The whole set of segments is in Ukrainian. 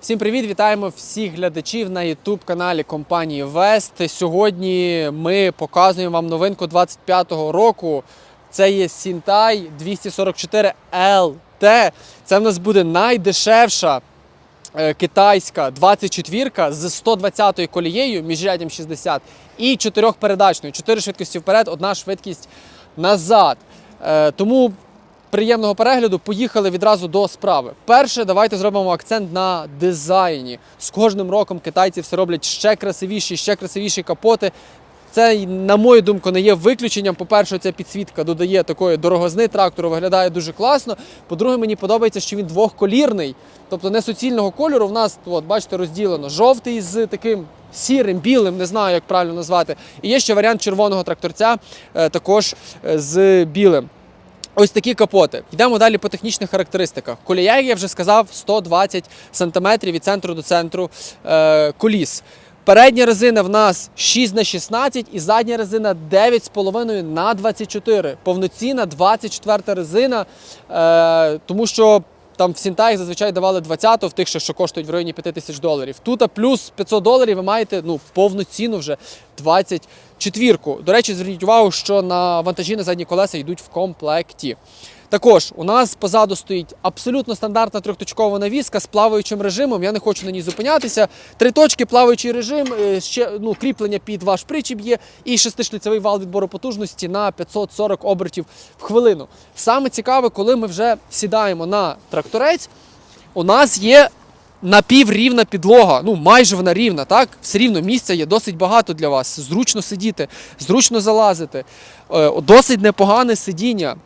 Всім привіт! Вітаємо всіх глядачів на youtube каналі компанії Вест. Сьогодні ми показуємо вам новинку 25-го року. Це є Сінтай 244 LT. Це в нас буде найдешевша е, китайська 24-ка з 120-ю колією, міжряддям 60 і 4-передачною. 4 швидкості вперед, одна швидкість назад. Е, Тому приємного перегляду. Поїхали відразу до справи. Перше, давайте зробимо акцент на дизайні. З кожним роком китайці все роблять ще красивіші, ще красивіші капоти. Це, на мою думку, не є виключенням. По-перше, ця підсвітка додає такої дорогозни трактору, виглядає дуже класно. По-друге, мені подобається, що він двохколірний, тобто не суцільного кольору. В нас, от, бачите, розділено жовтий з таким сірим, білим, не знаю, як правильно назвати. І є ще варіант червоного тракторця, е, також е, з білим. Ось такі капоти. Йдемо далі по технічних характеристиках. Колія, як я вже сказав, 120 см від центру до центру е, коліс. Передня резина в нас 6 на 16 і задня резина 9,5 на 24. Повноцінна 24 резина, е, тому що там в Сінтаях зазвичай давали 20 в тих, що, коштують в районі 5 тисяч доларів. Тут плюс 500 доларів ви маєте ну, повну ціну вже 24. До речі, зверніть увагу, що на вантажі на задні колеса йдуть в комплекті. Також у нас позаду стоїть абсолютно стандартна трьохточкова навіска з плаваючим режимом. Я не хочу на ній зупинятися. Три точки, плаваючий режим, е, ще ну, кріплення під ваш причіп є, і шестишліцевий вал відбору потужності на 540 обертів в хвилину. Саме цікаве, коли ми вже сідаємо на тракторець, у нас є напіврівна підлога, ну майже вона рівна, так? Все рівно місця є досить багато для вас. Зручно сидіти, зручно залазити. Е, Досить непогане сидіння.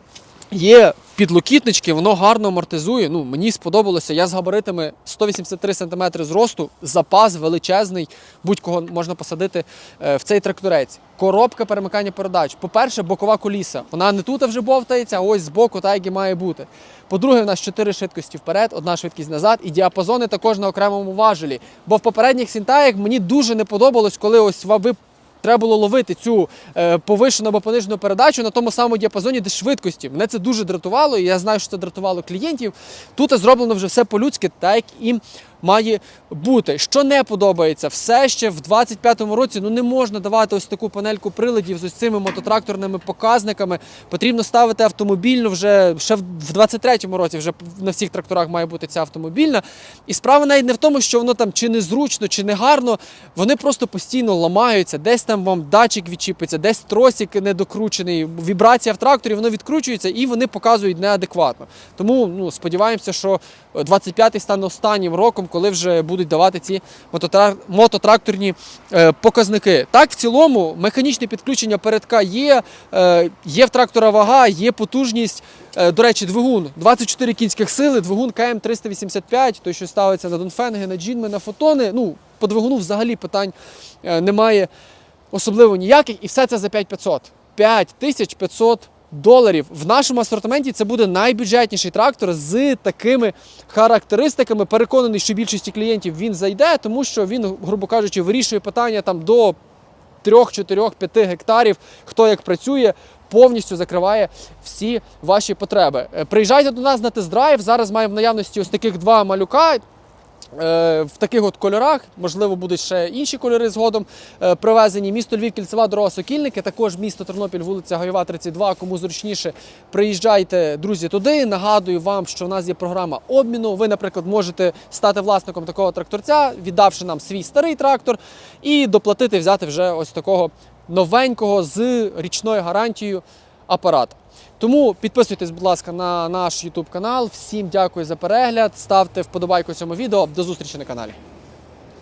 Є підлокітнички, воно гарно амортизує. Ну, мені сподобалося. Я з габаритами 183 см зросту, запас величезний, будь-кого можна посадити е, в цей тракторець. Коробка перемикання передач. По-перше, бокова коліса. Вона не тут вже бовтається, а ось збоку, так як і має бути. По-друге, у нас 4 швидкості вперед, одна швидкість назад, і діапазони також на окремому важелі. Бо в попередніх сінтаях мені дуже не подобалось, коли ось ви Треба було ловити цю е, повишену або понижену передачу на тому самому діапазоні, де швидкості. Мене це дуже дратувало, і я знаю, що це дратувало клієнтів. Тут зроблено вже все по-людськи, так і має бути. Що не подобається, все ще в 25-му році ну не можна давати ось таку панельку приладів з ось цими мототракторними показниками. Потрібно ставити автомобільну вже ще в 23-му році. Вже на всіх тракторах має бути ця автомобільна. І справа навіть не в тому, що воно там чи незручно, чи не гарно. Вони просто постійно ламаються. Десь там вам датчик відчіпиться, десь тросик недокручений, вібрація в тракторі, воно відкручується і вони показують неадекватно. Тому ну, сподіваємося, що 25-й стане останнім роком, коли вже будуть давати ці мототракторні е, показники. Так, в цілому, механічне підключення передка є, е, є в трактора вага, є потужність. Е, До речі, двигун 24 кінських сили, двигун КМ385, той, що ставиться на Донфенги, на Джінми, на фотони. Ну, по двигуну взагалі питань немає особливо ніяких, і все це за 5500. 5500 доларів. В нашому асортименті це буде найбюджетніший трактор з такими характеристиками. Переконаний, що більшості клієнтів він зайде, тому що він, грубо кажучи, вирішує питання там до 3, 4, 5 гектарів, хто як працює. Повністю закриває всі ваші потреби. Е, Приїжджайте до нас на тест-драйв. Зараз маємо в наявності ось таких два малюка. Е, В таких от кольорах, можливо, будуть ще інші кольори згодом е, привезені. Місто Львів, кільцева дорога Сокільники, також місто Тернопіль, вулиця Гайова, 32. Кому зручніше, приїжджайте, друзі, туди. Нагадую вам, що в нас є програма обміну. Ви, наприклад, можете стати власником такого тракторця, віддавши нам свій старий трактор, і доплатити, взяти вже ось такого новенького з річною гарантією апарата. Тому підписуйтесь, будь ласка, на наш YouTube канал. Всім дякую за перегляд. Ставте вподобайку цьому відео. До зустрічі на каналі.